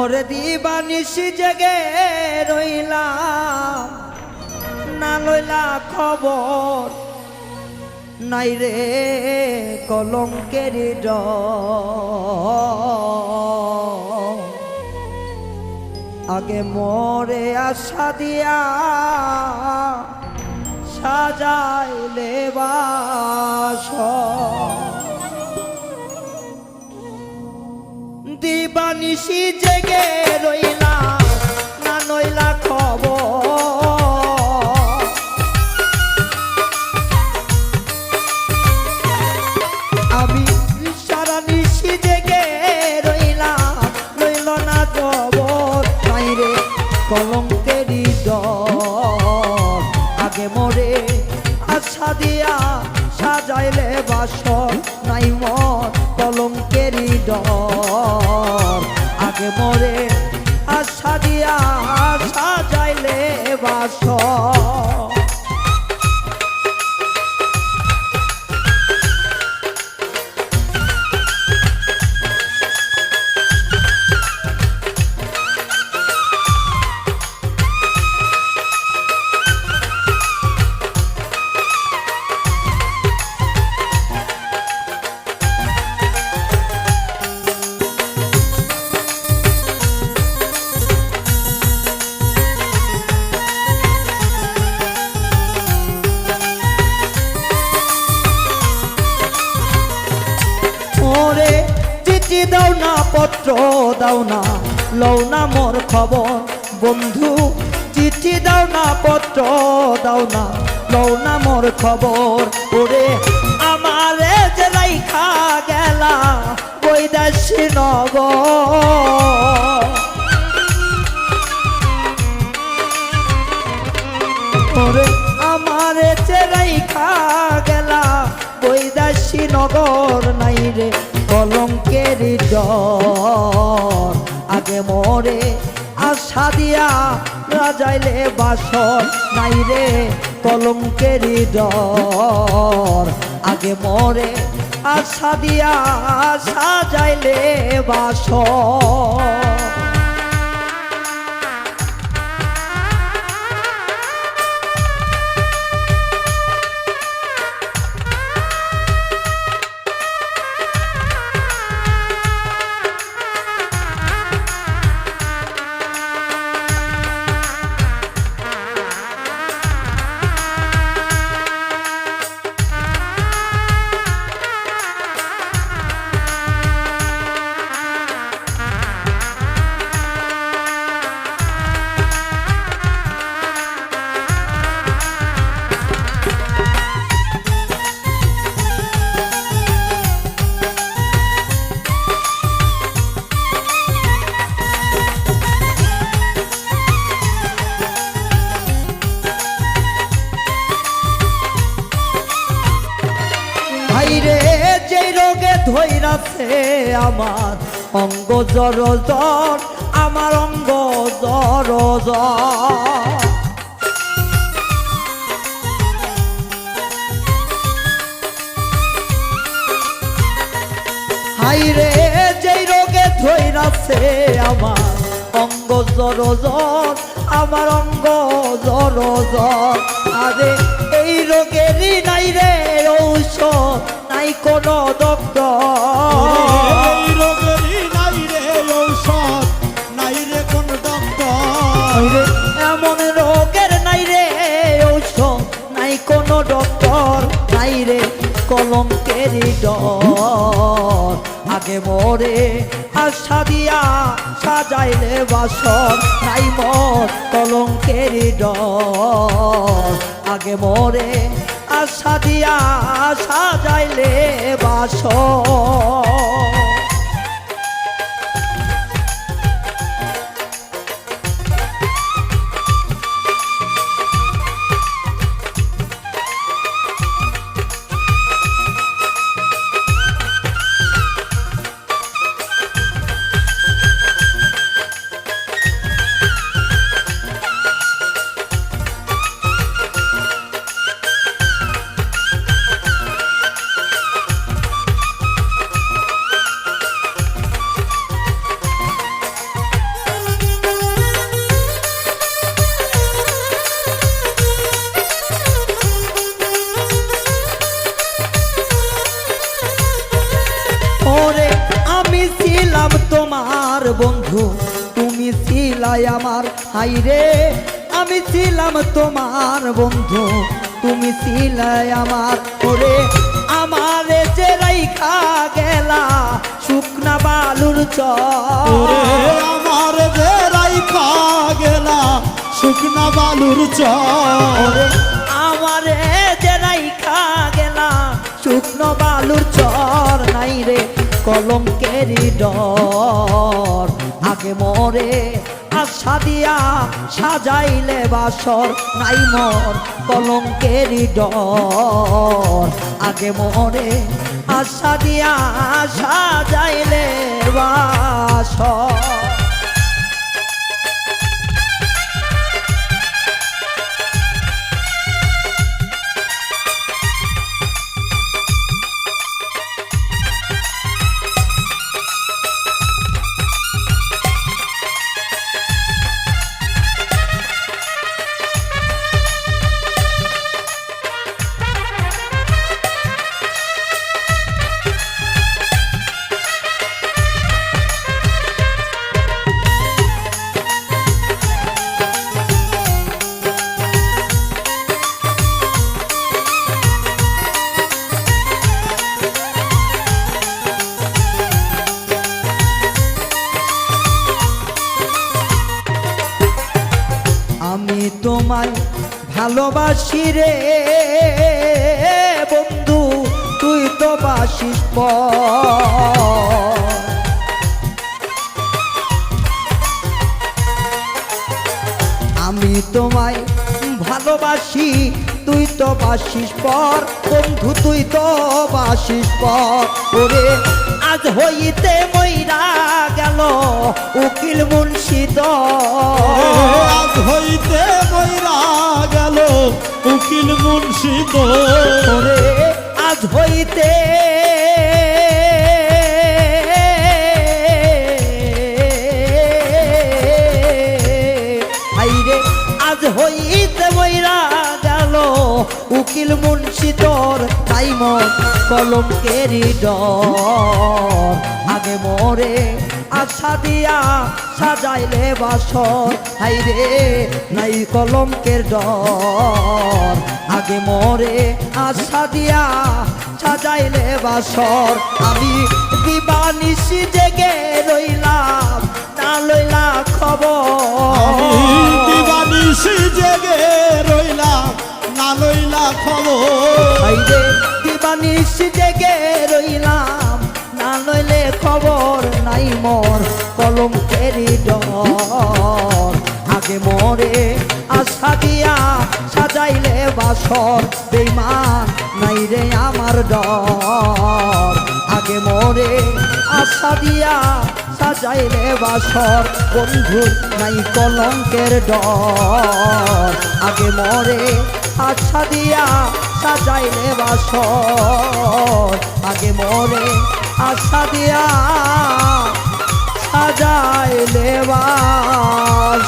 ওরে দিবানিসি জেগে রইলাম না লইলা খবর নাই রে কলঙ্কের। আগে মরে আশা দিয়া সাজাইলে বাস দিবানিসি জেগে রইলা না নইলা খবর। আমি সারা নিশি জেগে রইল না জবর নাই রে কলঙ্কেরই ডর আগে মরে আশা দিয়া সাজাইলে বাসর। নাই মন কলঙ্কেরই ডর আগে মরে আশা দিয়া সাজাইলে বাসর। দাও না, পত্র দাও না, লও না মোর খবর। বন্ধু, চিঠি দাও না, পত্র দাও না, লও না মোর খবর। ওরে, আমারে যে রাইখা গেলা বৈদাসী নগর। ওরে, আমারে চেরাই খা গেলা বৈদাসী নগর নাই রে। কলঙ্কের ডর আগে মরে আশা দিয়া রাজাইলে বাসর। নাই রে কলঙ্কের ডর আগে মরে আশা দিয়া সাজাইলে বাসর। ধৈরাছে আমার অঙ্গ জর জ্বর আমার অঙ্গ জর হাইরে যেই রোগে ধৈরাছে আমার অঙ্গ জর জ্বর আমার অঙ্গ জর জ্বর আরে এই রোগেরই নাই রে ঔষধ, নাই কোনো কলঙ্কের ডর। আগে মরে আশা দিয়া সাজাইলে বাসর, নাই মর কলঙ্কের ডর। আগে মরে আশা দিয়া সাজাইলে বাসর তুমি ছিলাই আমার হাইরে আমি ছিলাম তোমার বন্ধু। তুমি ছিলাই আমার ওরে আমারে যে রাইখা গেলা শুকনা বালুর চর। আমার যে রাইখা গেলা শুকনা বালুর চর। আমারে যে রাইখা গেলা শুকনো বালুর চর নাই রে। কলঙ্কেরই ডর। আগে মরে আশা দিয়া সাজাইলে বাসর, নাই মর কলঙ্কেরই ডর। আগে মরে আশা দিয়া সাজাইলে বাসর। ভালোবাসি রে বন্ধু, তুই তো বাসিস। আমি তোমায় ভালোবাসি, তুই তো বাসিস পর বন্ধু, তুই তো বাসিস পর ওরে, আজ হইতে মইরা উকিল মুন্সিদ। আজ হইতে মইরা গেল উকিল মুন্সিদ। আজ হইতে। আজ হইতে মইরা গেল উকিল মুন্সি তোর তাই মন কলঙ্কেরই ডর আগে মরে আশা দিয়া সাজাইলে বাসর। হাইরে নাই কলঙ্কের ডর। আগে মরে আশা দিয়া সাজাইলে বাসর। আমি দিবানিসি জেগে রইলাম না লইলা খবর। দিবানিশি জেগে রইলাম না লইলা খবর। হাইরে দিবানিসি জেগে কলঙ্কেরই ডর। আগে মরে আশা দিয়া সাজাইলে বাসর। বেইমান নাই রে আমার ডর। আগে মরে আশা দিয়া সাজাইলে বাসর। বন্ধু নাই কলঙ্কের ডর। আগে মরে আশা দিয়া সাজাইলে বাসর। আগে মরে আশা দিয়া সাজাইলে বাসর